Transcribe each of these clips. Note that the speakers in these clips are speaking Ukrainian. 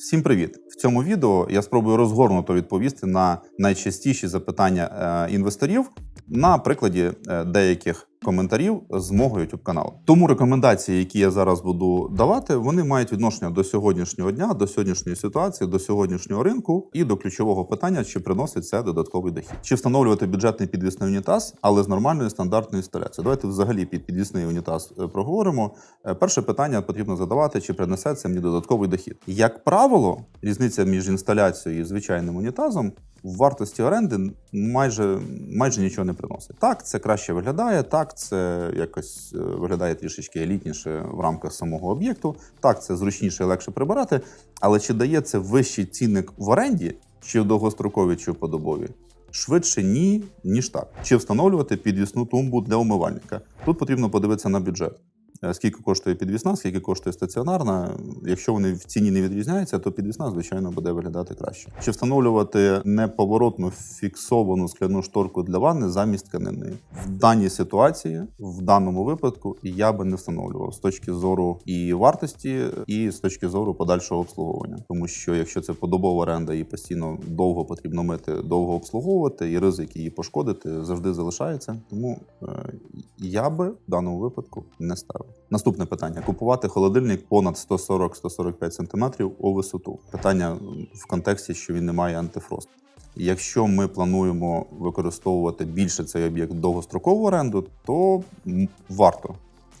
Всім привіт! В цьому відео я спробую розгорнуто відповісти на найчастіші запитання е, інвесторів на прикладі е, деяких коментарів з мого youtube каналу. Тому рекомендації, які я зараз буду давати, вони мають відношення до сьогоднішнього дня, до сьогоднішньої ситуації, до сьогоднішнього ринку і до ключового питання, чи приносить це додатковий дохід, чи встановлювати бюджетний підвісний унітаз, але з нормальною стандартною інсталяцією. Давайте взагалі під підвісний унітаз е, проговоримо. Е, Перше питання потрібно задавати, чи принесе це мені додатковий дохід. Як правило, різниця між інсталяцією і звичайним унітазом в вартості оренди майже майже нічого не приносить. Так, це краще виглядає, так, це якось е, виглядає трішечки елітніше в рамках самого об'єкту. Так, це зручніше і легше прибирати. Але чи дає це вищий цінник в оренді, чи в довгостроковій, чи в подобовій? Швидше ні, ніж так. Чи встановлювати підвісну тумбу для умивальника? Тут потрібно подивитися на бюджет. Скільки коштує підвісна, скільки коштує стаціонарна. Якщо вони в ціні не відрізняються, то підвісна, звичайно, буде виглядати краще. Чи встановлювати неповоротну фіксовану скляну шторку для ванни замість тканини? В даній ситуації, в даному випадку, я би не встановлював з точки зору і вартості, і з точки зору подальшого обслуговування. Тому що якщо це подобова оренда і постійно довго потрібно мити, довго обслуговувати, і ризик її пошкодити завжди залишається. Тому е, я би в даному випадку не ставив. Наступне питання: купувати холодильник понад 140-145 см у висоту. Питання в контексті, що він не має антифрост. Якщо ми плануємо використовувати більше цей об'єкт довгострокову оренду, то варто.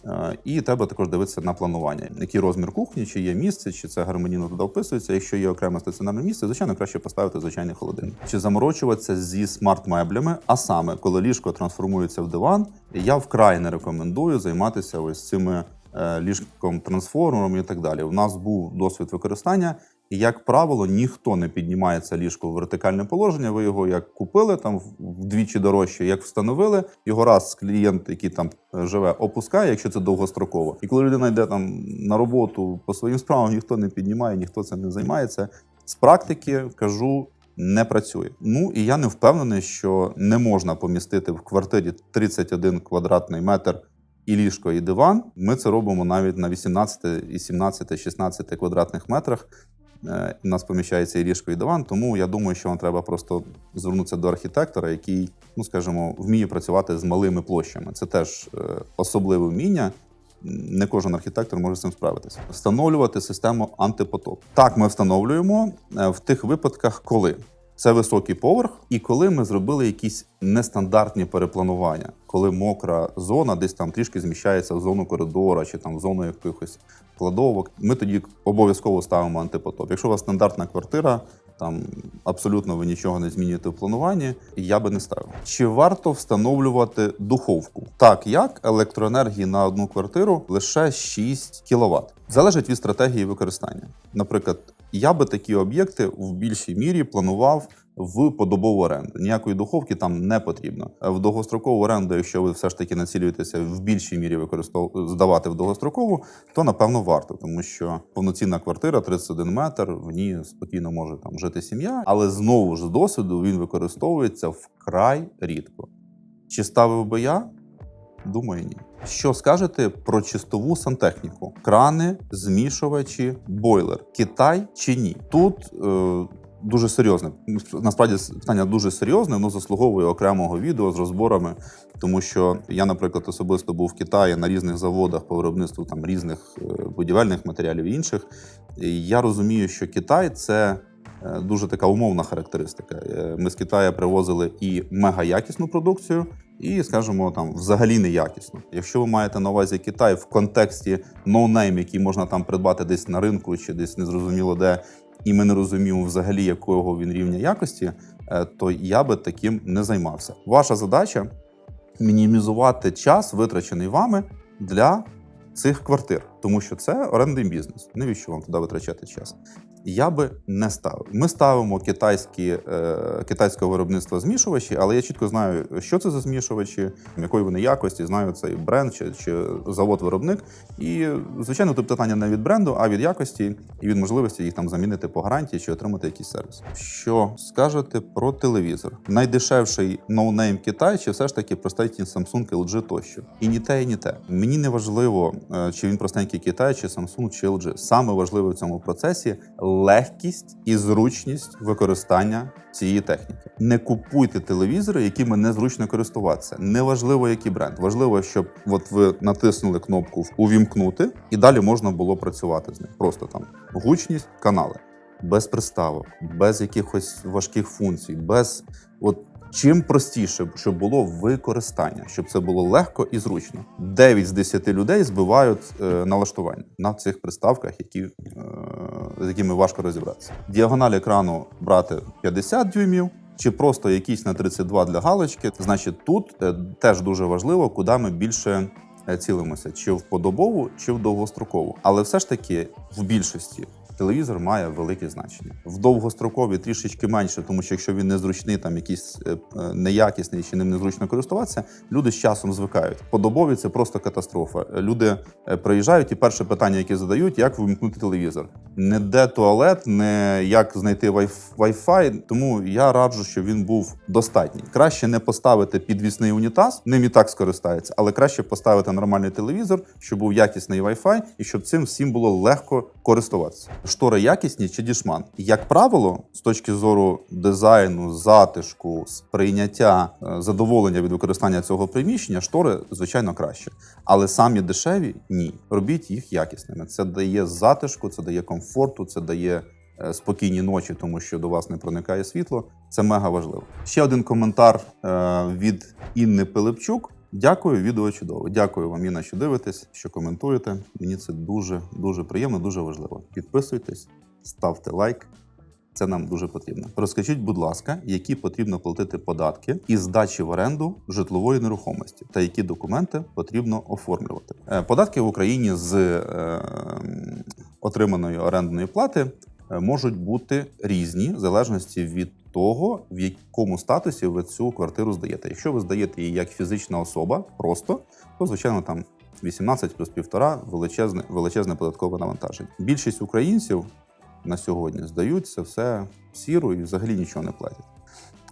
Е, І треба також дивитися на планування, який розмір кухні, чи є місце, чи це гармонійно туди вписується. Якщо є окреме стаціонарне місце, звичайно, краще поставити звичайний холодильник. Чи заморочуватися зі смарт-меблями, а саме коли ліжко трансформується в диван, я вкрай не рекомендую займатися ось цими е, ліжком трансформером і так далі. У нас був досвід використання. Як правило, ніхто не піднімає це ліжко в вертикальне положення. Ви його як купили там вдвічі дорожче, як встановили. Його раз клієнт, який там е, живе, опускає, якщо це довгостроково. І коли людина йде там на роботу по своїм справам, ніхто не піднімає, ніхто цим не займається. З практики кажу. Не працює. Ну і я не впевнений, що не можна помістити в квартирі 31 квадратний метр і ліжко, і диван. Ми це робимо навіть на 18, і 17, 16 квадратних метрах. Е, У нас поміщається і ліжко, і диван, тому я думаю, що вам треба просто звернутися до архітектора, який, ну скажімо, вміє працювати з малими площами. Це теж е, особливе вміння. Не кожен архітектор може з цим справитися. Встановлювати систему антипотоп. Так, ми встановлюємо е, в тих випадках, коли це високий поверх, і коли ми зробили якісь нестандартні перепланування, коли мокра зона десь там трішки зміщається в зону коридора чи там в зону якихось кладовок, ми тоді обов'язково ставимо антипотоп. Якщо у вас стандартна квартира, там абсолютно ви нічого не змінюєте в плануванні, я би не ставив. Чи варто встановлювати духовку? Так як електроенергії на одну квартиру лише 6 кВт. Залежить від стратегії використання. Наприклад, я би такі об'єкти в більшій мірі планував в подобову оренду. Ніякої духовки там не потрібно. В довгострокову оренду, якщо ви все ж таки націлюєтеся в більшій мірі використов... здавати в довгострокову, то напевно варто, тому що повноцінна квартира 31 метр, в ній спокійно може там жити сім'я, але знову ж з досвіду він використовується вкрай рідко. Чи ставив би я? Думаю, ні. Що скажете про чистову сантехніку? Крани, змішувачі, бойлер. Китай чи ні? Тут е, дуже серйозне. Насправді питання дуже серйозне, воно заслуговує окремого відео з розборами, тому що я, наприклад, особисто був в Китаї на різних заводах по виробництву там різних е, будівельних матеріалів і інших. І я розумію, що Китай це. е, Дуже така умовна характеристика. Е, Ми з Китаю привозили і мегаякісну продукцію, і, скажімо, там взагалі неякісно. Якщо ви маєте на увазі Китай в контексті ноунейм, який можна там придбати десь на ринку чи десь незрозуміло де, і ми не розуміємо взагалі, якого він рівня якості, е, то я би таким не займався. Ваша задача мінімізувати час, витрачений вами для цих квартир, тому що це орендний бізнес. Навіщо вам туди витрачати час? Я би не ставив. Ми ставимо китайські, е, китайського виробництва змішувачі, але я чітко знаю, що це за змішувачі, якої вони якості, знаю цей бренд чи, чи завод-виробник. І, звичайно, тут питання не від бренду, а від якості і від можливості їх там замінити по гарантії чи отримати якийсь сервіс. Що скажете про телевізор? Найдешевший ноунейм Китай, чи все ж таки простенькі Samsung, LG тощо? І ні те, і ні те. Мені не важливо, е, чи він простенький новинки Китай, чи Samsung, чи LG. Саме важливе в цьому процесі легкість і зручність використання цієї техніки. Не купуйте телевізори, якими незручно користуватися. Неважливо, який бренд. Важливо, щоб от ви натиснули кнопку увімкнути, і далі можна було працювати з ним. Просто там гучність, канали. Без приставок, без якихось важких функцій, без от чим простіше, щоб було використання, щоб це було легко і зручно. 9 з 10 людей збивають е, налаштування на цих приставках, які, е, з якими важко розібратися. Діагональ екрану брати 50 дюймів. Чи просто якийсь на 32 для галочки, значить, тут е, теж дуже важливо, куди ми більше е, цілимося: чи в подобову, чи в довгострокову. Але все ж таки в більшості телевізор має велике значення. В довгострокові трішечки менше, тому що якщо він незручний, там якийсь е, е, неякісний чи ним незручно користуватися, люди з часом звикають. Подобові це просто катастрофа. Люди е, приїжджають, і перше питання, яке задають, як вимкнути телевізор. Не де туалет, не як знайти Wi-Fi, Тому я раджу, щоб він був достатній. Краще не поставити підвісний унітаз, ним і так скористається, але краще поставити нормальний телевізор, щоб був якісний Wi-Fi і щоб цим всім було легко користуватися. Штори якісні чи дішман? Як правило, з точки зору дизайну, затишку, сприйняття е, задоволення від використання цього приміщення, штори звичайно краще. Але самі дешеві ні. Робіть їх якісними. Це дає затишку, це дає комфорту, це дає е, спокійні ночі, тому що до вас не проникає світло. Це мега важливо. Ще один коментар е, від Інни Пилипчук. Дякую, відео чудово. Дякую вам, Інна, що дивитесь, що коментуєте. Мені це дуже дуже приємно, дуже важливо. Підписуйтесь, ставте лайк. Це нам дуже потрібно. Розкажіть, будь ласка, які потрібно платити податки із здачі в оренду житлової нерухомості та які документи потрібно оформлювати. Е, Податки в Україні з е, отриманої орендної плати е, можуть бути різні в залежності від того, в якому статусі ви цю квартиру здаєте. Якщо ви здаєте її як фізична особа, просто то звичайно там 18 плюс півтора величезне величезне податкове навантаження. Більшість українців на сьогодні здають це все сіру і взагалі нічого не платять.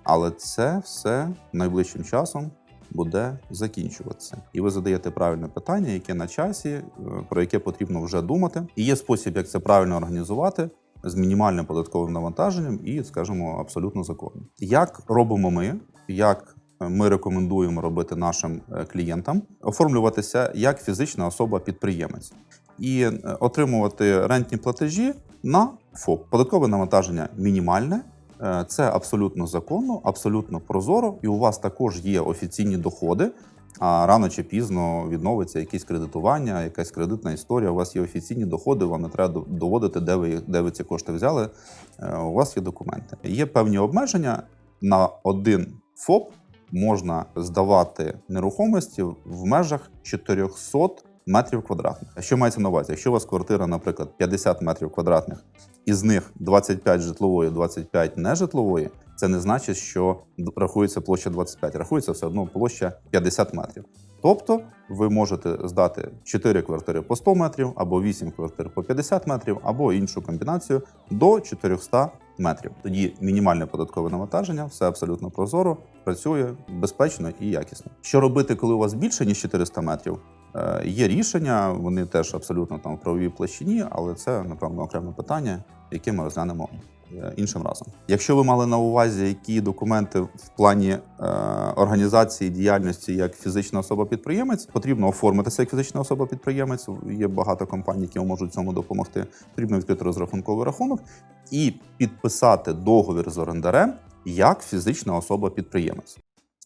Але це все найближчим часом буде закінчуватися. І ви задаєте правильне питання, яке на часі, е, про яке потрібно вже думати. І є спосіб, як це правильно організувати. З мінімальним податковим навантаженням і, скажімо, абсолютно законно. Як робимо ми, як ми рекомендуємо робити нашим е, клієнтам, оформлюватися як фізична особа-підприємець і е, отримувати рентні платежі на ФОП. Податкове навантаження мінімальне. Е, Це абсолютно законно, абсолютно прозоро, і у вас також є офіційні доходи. А рано чи пізно відновиться якесь кредитування, якась кредитна історія. У вас є офіційні доходи, вам не треба доводити, де ви, де ви ці кошти взяли. Е, У вас є документи. Є певні обмеження на один ФОП можна здавати нерухомості в межах 400 метрів квадратних. А Що мається на увазі? Якщо у вас квартира, наприклад, 50 метрів квадратних, із них 25 житлової, 25 нежитлової, це не значить, що рахується площа 25, рахується все одно площа 50 метрів. Тобто ви можете здати 4 квартири по 100 метрів, або 8 квартир по 50 метрів, або іншу комбінацію до 400 метрів. Тоді мінімальне податкове навантаження, все абсолютно прозоро, працює безпечно і якісно. Що робити, коли у вас більше ніж 400 метрів? Е, Є рішення, вони теж абсолютно там в правовій площині, але це напевно окреме питання, яке ми розглянемо е, іншим разом. Якщо ви мали на увазі, які документи в плані е, організації діяльності як фізична особа-підприємець, потрібно оформитися як фізична особа-підприємець. Є багато компаній, які можуть цьому допомогти. Потрібно відкрити розрахунковий рахунок і підписати договір з орендарем як фізична особа-підприємець.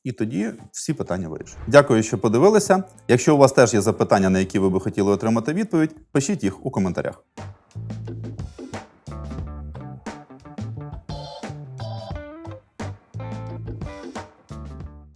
І тоді всі питання вирішені. Дякую, що подивилися. Якщо у вас теж є запитання, на які ви би хотіли отримати відповідь, пишіть їх у коментарях.